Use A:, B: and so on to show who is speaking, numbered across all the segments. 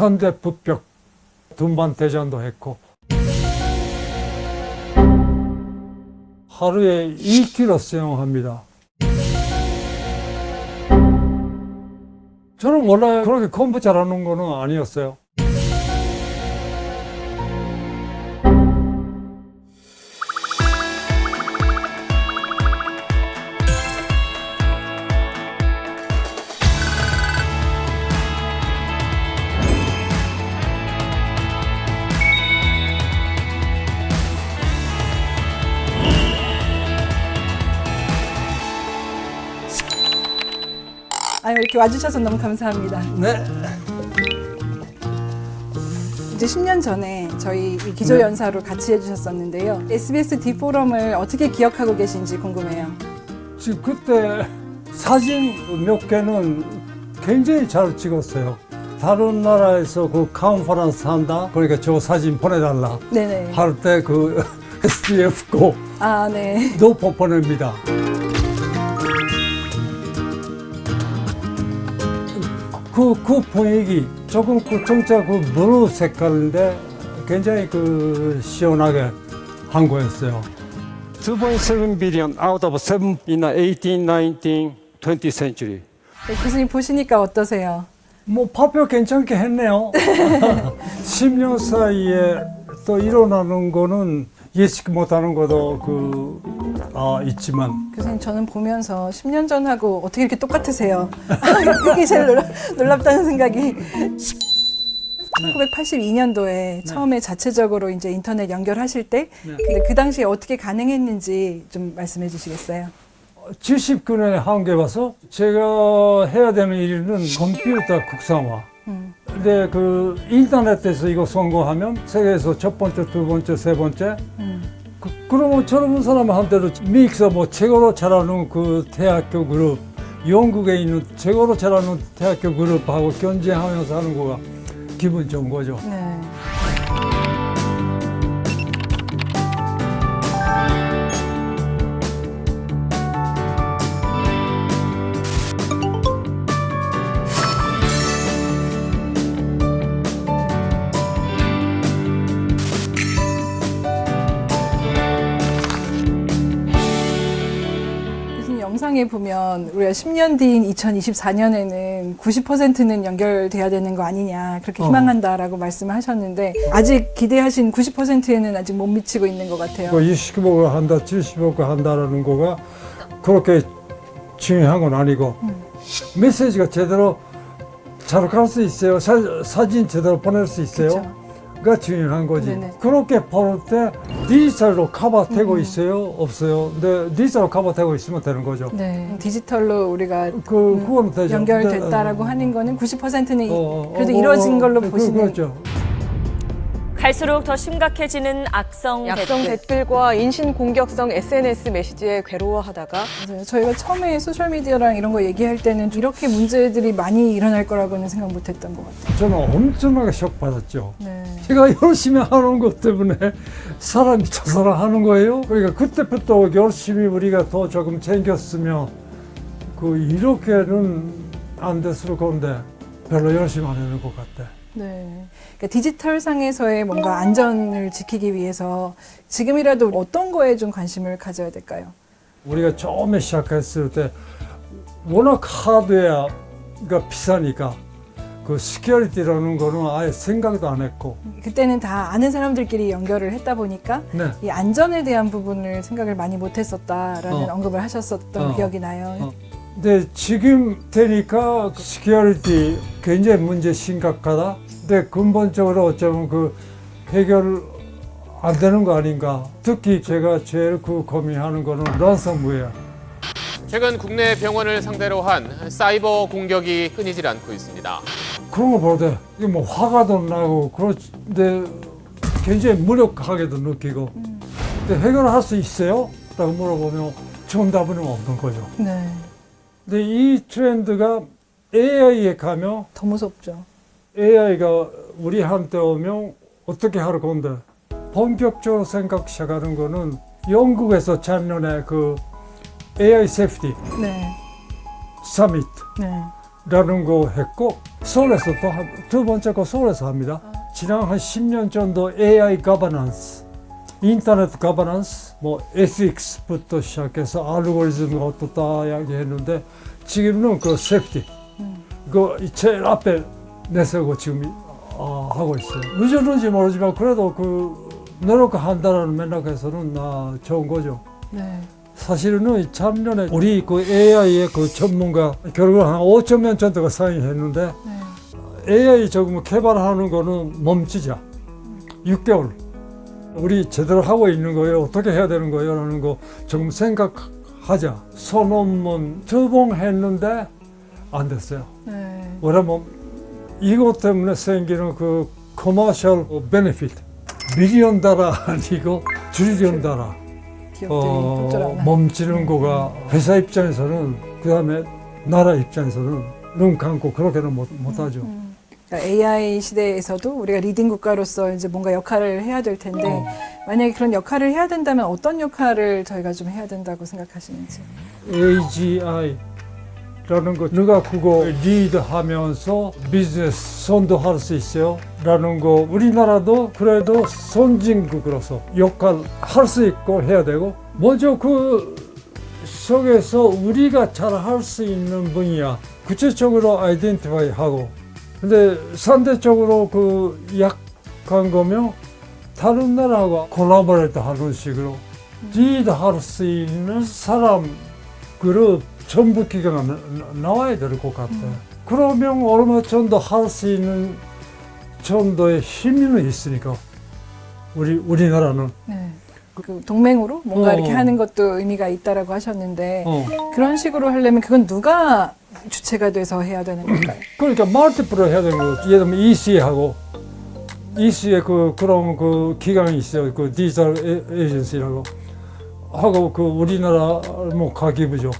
A: 선대 북벽 dun반 대전도 했고 하루에 2km 수영합니다. 저는 원래 그렇게 컴퓨터 잘하는 거는 아니었어요.
B: 아유 이렇게 와주셔서 너무 감사합니다.
A: 네.
B: 이제 10년 전에 저희 이 기조연사로 같이 해주셨었는데요. SBS D 포럼을 어떻게 기억하고 계신지 궁금해요.
A: 지금 그때 사진 몇 개는 굉장히 잘 찍었어요. 다른 나라에서 그 컨퍼런스 한다. 그러니까 저 사진 보내달라.
B: 네네.
A: 할 때 그 SDF 고
B: 아 네.
A: 도 보냅니다. 그, 그 분위기, 조금 그 정자 그 블루 색깔인데 굉장히 그 시원하게 한 거였어요. 2.7 billion out of 7 in the 18, 19, 20th century.
B: 네, 교수님 보시니까 어떠세요?
A: 뭐 파표 괜찮게 했네요. 10년 사이에 또 일어나는 거는 예측 못하는 것도 그 아, 있지만
B: 교수님 저는 보면서 10년 전하고 어떻게 이렇게 똑같으세요? 이게 제일 놀라, 놀랍다는 생각이 1982년도에 처음에 자체적으로 이제 인터넷 연결하실 때 근데 그 당시에 어떻게 가능했는지 좀 말씀해 주시겠어요?
A: 79년에 한국에 와서 제가 해야 되는 일은 컴퓨터 국산화.
B: 음.
A: 근데 그 인터넷에서 이거 성공하면 세계에서 첫 번째, 두 번째, 세 번째.
B: 음.
A: 그, 그러면 저런 사람한테도 미익서 뭐 최고로 잘하는 그 대학교 그룹, 영국에 있는 최고로 잘하는 대학교 그룹하고 경쟁하면서 하는 거가 기분 좋은 거죠.
B: 네. 영상에 보면 우리가 10년 뒤인 2024년에는 90%는 연결돼야 되는 거 아니냐 그렇게
A: 어.
B: 희망한다라고 말씀을 하셨는데 아직 기대하신 90%에는 아직 못 미치고 있는 것 같아요.
A: 그 25가 한다, 75가 한다라는 거가 그렇게 중요한 건 아니고 메시지가 제대로 잘갈수 있어요. 사, 사진 제대로 보낼 수 있어요.
B: 그쵸.
A: 가 중요한 거지.
B: 네네.
A: 그렇게 보낼 때 디지털로 커버되고
B: 음.
A: 있어요? 없어요? 근데 디지털로 커버되고 있으면 되는 거죠.
B: 네. 디지털로 우리가
A: 그, 그거는 되죠.
B: 연결됐다라고
A: 네,
B: 하는 거는 90%는
A: 어, 어,
B: 그래도
A: 어,
B: 이루어진
A: 어,
B: 걸로
A: 그,
B: 보시는
A: 그렇죠.
C: 갈수록 더 심각해지는 악성
D: 약성
C: 댓글.
D: 댓글과 인신 공격성 SNS 메시지에 괴로워하다가
B: 맞아요. 저희가 처음에 소셜미디어랑 이런 거 얘기할 때는 이렇게 문제들이 많이 일어날 거라고는 생각 못 했던 것 같아요.
A: 저는 엄청나게 쇼 받았죠.
B: 네.
A: 제가 열심히 하는 것 때문에 사람이 자살을 하는 거예요. 그러니까 그때부터 열심히 우리가 더 조금 챙겼으면 그 이렇게는 안 됐을 건데 별로 열심히 안 하는 것 같아.
B: 네. 그러니까 디지털 상에서의 뭔가 안전을 지키기 위해서 지금이라도 어떤 거에 좀 관심을 가져야 될까요?
A: 우리가 처음에 시작했을 때 워낙 하드웨어가 비싸니까 그 시큐리티라는 거는 아예 생각도 안 했고
B: 그때는 다 아는 사람들끼리 연결을 했다 보니까
A: 네.
B: 이 안전에 대한 부분을 생각을 많이 못 했었다라는
A: 어.
B: 언급을 하셨었던
A: 어.
B: 기억이 나요.
A: 어. 근데 지금 되니까 시큐리티 굉장히 문제 심각하다. 근데 근본적으로 어쩌면 그 해결 안 되는 거 아닌가. 특히 제가 제일 그 고민하는 거는 런섬웨어.
E: 최근 국내 병원을 상대로 한 사이버 공격이 끊이질 않고 있습니다.
A: 그런 거 보다 이게 뭐 화가 도 나고 그런데 굉장히 무력하게도 느끼고. 근데 해결할 수 있어요? 라고 물어보면 정답은 없는 거죠.
B: 네.
A: 근데 이 트렌드가 AI에 가면
B: 더 무섭죠.
A: AI가 우리한테 오면 어떻게 할 건데 본격적으로 생각 시작하는 거는 영국에서 작년에 그 AI 세프티
B: 네.
A: 서밋이라는
B: 네.
A: 거 했고 서울에서 또 두 번째 거 서울에서 합니다. 지난 한 10년 정도 AI 가버넌스, 인터넷 가버넌스, 뭐 에틱스부터 시작해서 알고리즘 어떻다 이야기했는데 지금은 그 세프티, 그 제일 앞에 내세우고 지금 어, 하고 있어요. 늦었는지 모르지만 그래도 그 노력한다는 맥락에서는 아, 좋은 거죠.
B: 네.
A: 사실은 작년에 우리 그 AI의 그 전문가 결국 한 5천 명 정도가 사인했는데
B: 네.
A: AI 조금 개발하는 거는 멈추자. 6개월. 우리 제대로 하고 있는 거예요. 어떻게 해야 되는 거예요? 라는 거 좀 생각하자. 소논문 두번 했는데 안 됐어요.
B: 네.
A: 왜냐면 이것 때문에 생기는 그 커머셜 베네핏 미리언 달러 아니고 트리리언 달러 어. 멈추는 거가 회사 입장에서는 그 다음에 나라 입장에서는 눈 감고 그렇게는 못, 못하죠.
B: 그러니까 AI 시대에서도 우리가 리딩 국가로서 이제 뭔가 역할을 해야 될 텐데
A: 어.
B: 만약에 그런 역할을 해야 된다면 어떤 역할을 저희가 좀 해야 된다고 생각하시는지.
A: AGI라는 거 누가 그거 리드하면서 비즈니스 선도할 수 있어요? 라는 거 우리나라도 그래도 선진국으로서 역할 할 수 있고 해야 되고 먼저 그 속에서 우리가 잘 할 수 있는 분야 구체적으로 아이덴티파이 하고 근데 상대적으로 그 약한 거면 다른 나라하고 콜라보레이트 하는 식으로 리드할 수 있는 사람 그룹 전부 기가 나- 나와야 될 것 같아. 그러면 얼마 정도 할 수 있는 정도의 힘은 있으니까 우리 우리나라는
B: 네. 그 동맹으로 뭔가
A: 어.
B: 이렇게 하는 것도 의미가 있다라고 하셨는데
A: 어.
B: 그런 식으로 하려면 그건 누가 주체가 돼서 해야 되는 걸까요?
A: 그러니까 멀티플을 해야 되는 거죠. 예를 들면 EC하고 EC에 그 그런 그 기관이 있어요. 그 디지털 에- 에이전시라고 하고 그 우리나라 뭐 가기부죠.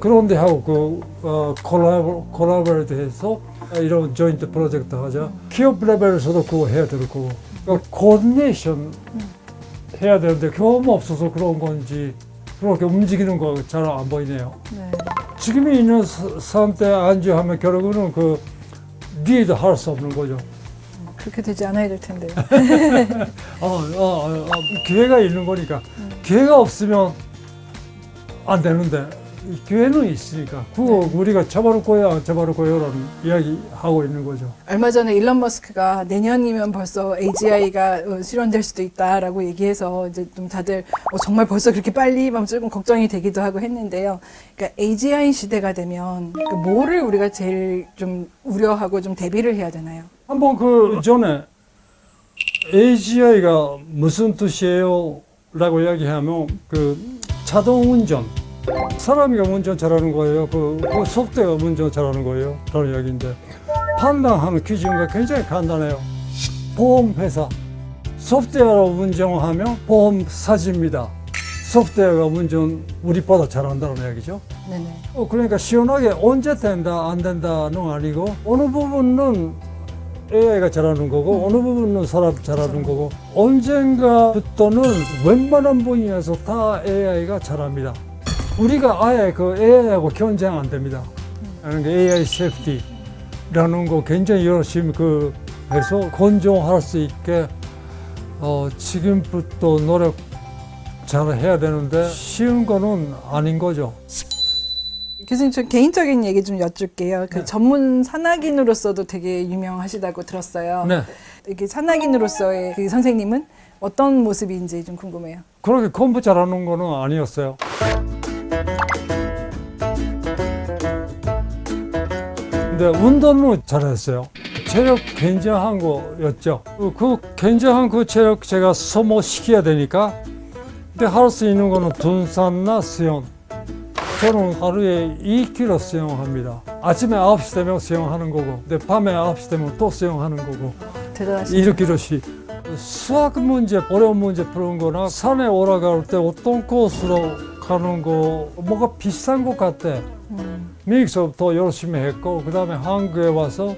A: 그런데 하고 그 어, 콜라보 콜라보레이트해서 이런 조인트 프로젝트 하자. 기업 레벨에서도 그거 해야 될 거고. 그러니까 코디네이션 해야 되는데 경험 없어서 그런 건지 그렇게 움직이는 거 잘 안 보이네요.
B: 네.
A: 지금 있는 사- 상태 안주하면 결국은 그 리드 할수 없는 거죠.
B: 그렇게 되지 않아야 될 텐데요.
A: 어, 어, 어, 어, 기회가 있는 거니까 기회가 없으면 안 되는데 이 기회는 있으니까 그거 우리가 잡아놓을 거야 안 잡아놓을 거야라는 이야기 하고 있는 거죠.
B: 얼마 전에 일론 머스크가 내년이면 벌써 AGI가 실현될 수도 있다라고 얘기해서 이제 좀 다들 어, 정말 벌써 그렇게 빨리 막 조금 걱정이 되기도 하고 했는데요. 그러니까 AGI 시대가 되면 그 뭐를 우리가 제일 좀 우려하고 좀 대비를 해야 되나요?
A: 한번 그 전에 AGI가 무슨 뜻이에요? 라고 이야기하면 그 자동 운전 사람이 운전 잘하는 거예요. 그, 그 소프트웨어가 운전 잘하는 거예요. 라는 이야기인데 판단하는 기준이 굉장히 간단해요. 보험회사 소프트웨어로 운전하면 보험 사집니다. 소프트웨어가 운전 우리보다 잘한다는 이야기죠.
B: 네네.
A: 어, 그러니까 시원하게 언제 된다 안 된다는 아니고 어느 부분은 AI가 잘하는 거고 어느 부분은 사람 잘하는 거고 언젠가부터는 웬만한 분야에서 다 AI가 잘합니다. 우리가 아예 그 AI하고 경쟁 안 됩니다. 그러니까 AI 세프티라는 거 굉장히 열심히 그 해서 건조할 수 있게 어, 지금부터 노력 잘 해야 되는데 쉬운 거는 아닌 거죠.
B: 교수님 좀 개인적인 얘기 좀 여쭐게요. 그
A: 네.
B: 전문 산악인으로서도 되게 유명하시다고 들었어요.
A: 네.
B: 이렇게 산악인으로서의 그 선생님은 어떤 모습인지 좀 궁금해요.
A: 그렇게 공부 잘하는 거는 아니었어요. 근데 운동은 잘했어요. 체력 굉장한 거였죠. 그- 그 굉장한 그 체력 제가 소모시켜야 되니까 근데 할 수 있는 거는 등산나 수영. 저는 하루에 2km 수영합니다. 아침에 9시 되면 수영하는 거고, 근데 밤에 9시 되면 또 수영하는 거고,
B: 대단하시네요.
A: 1km씩. 수학 문제, 어려운 문제 푸는 거나 산에 올라갈 때 어떤 코스로 가는 거, 뭐가 비슷한 것 같아.
B: 음,
A: 더 열심히 했고, 그 다음에 한국에 와서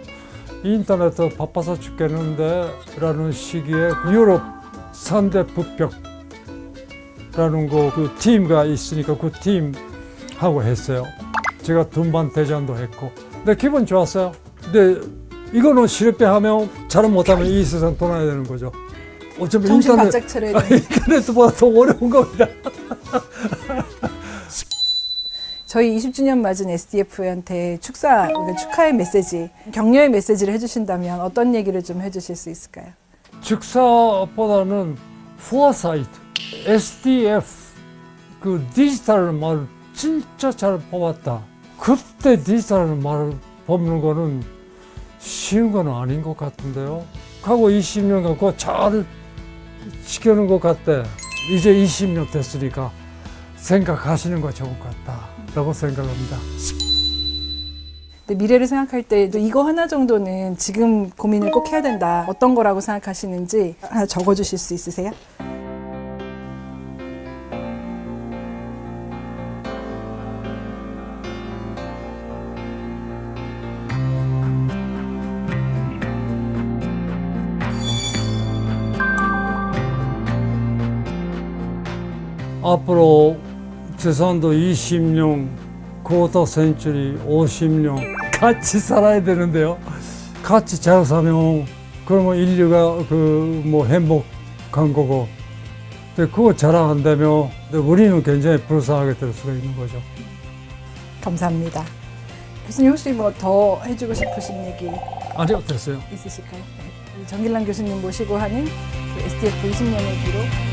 A: 인터넷 바빠서 죽겠는데, 라는 시기에 유럽 3대 북벽, 라는 거, 그 팀가 있으니까 그 팀 하고 했어요. 제가 등반 대전도 했고. 근데 기분 좋았어요. 근데 이거는 실패하면 잘 못하면 이 세상 떠나야 되는 거죠. 어쩌면
B: 정신
A: 인터넷,
B: 바짝 차려야
A: 인터넷보다 더 어려운 겁니다.
B: 저희 20주년 맞은 SDF한테 축사, 그러니까 축하의 메시지, 격려의 메시지를 해주신다면 어떤 얘기를 좀 해주실 수 있을까요?
A: 즉사보다는 포어사이트, SDF 그 디지털 말 진짜 잘 뽑았다. 그때 디지털 말을 뽑는 거는 쉬운 건 아닌 것 같은데요. 하고 20년 갖고 잘 지켜는 것 같대. 이제 20년 됐으니까 생각하시는 거 좋을 것 같다 라고 생각합니다.
B: 근데 미래를 생각할 때도 이거 하나 정도는 지금 고민을 꼭 해야 된다. 어떤 거라고 생각하시는지 하나 적어주실 수 있으세요?
A: 앞으로 재산도 20년, 쿼터 센츄리 50년 같이 살아야 되는데요. 같이 잘 사면 그러면 인류가 그 뭐 행복한 거고. 근데 그거 안 되면 우리는 굉장히 불쌍하게 될 수가 있는 거죠.
B: 감사합니다. 교수님 혹시 뭐 더 해주고 싶으신 얘기
A: 아니 어땠어요?
B: 있으실까요? 네. 정길란 교수님 모시고 하는 그 SDF 20년의 기록